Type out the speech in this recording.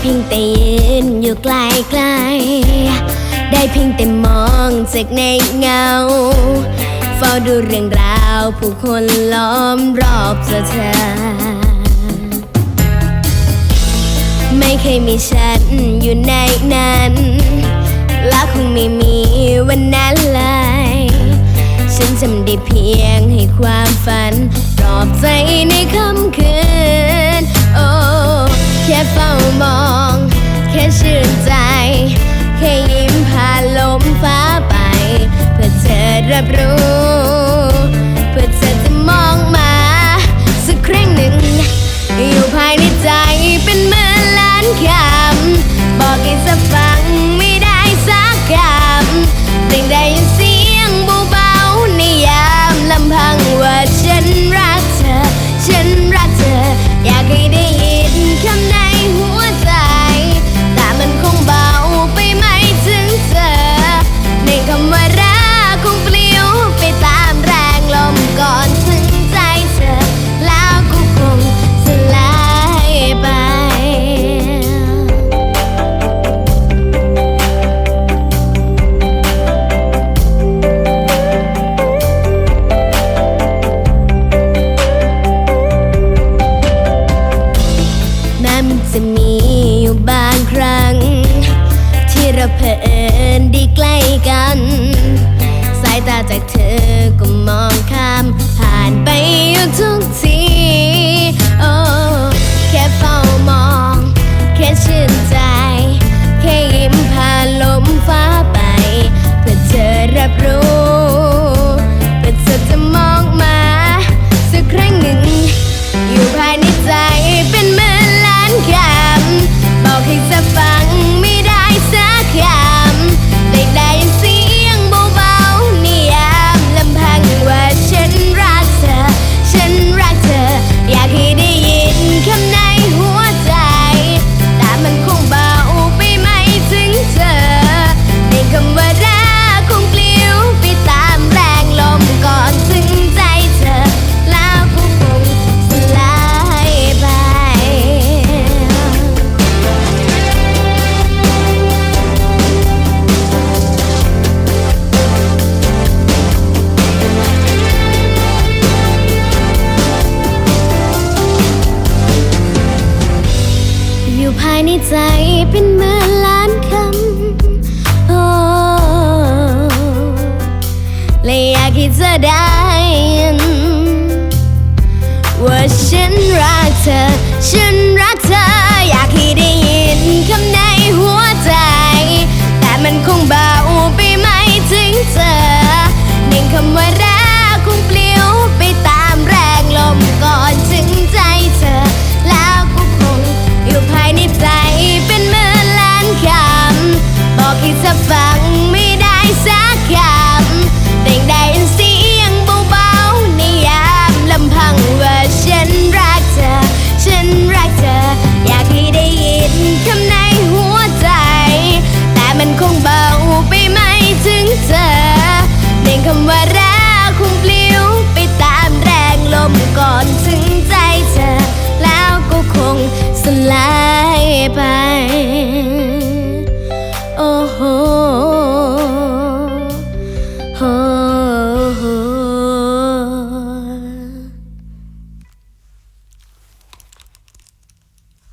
เพียงแต่ยืนอยู่ไกลไกล ได้เพียงแต่มองจากในเงา เฝ้าดูเรื่องราวผู้คนล้อมรอบเธอ ไม่เคยมีฉันอยู่ในนั้น และคงไม่มีวันนั้นเลยฉันจำได้เพียงให้ความฝันปอบใจในคำคืน โอ้ แค่เฝ้ามอง แค่ชื่นใจ แค่ยิ้มผ่านลมฟ้าไป เพื่อเธอรับรู้ ใจเป็นหมื่นล้านคำโอ้และอยากให้เธอได้ยินว่าฉันรักเธอ ฉันรักเธอ อยากให้ได้ยินคำนั้น some light.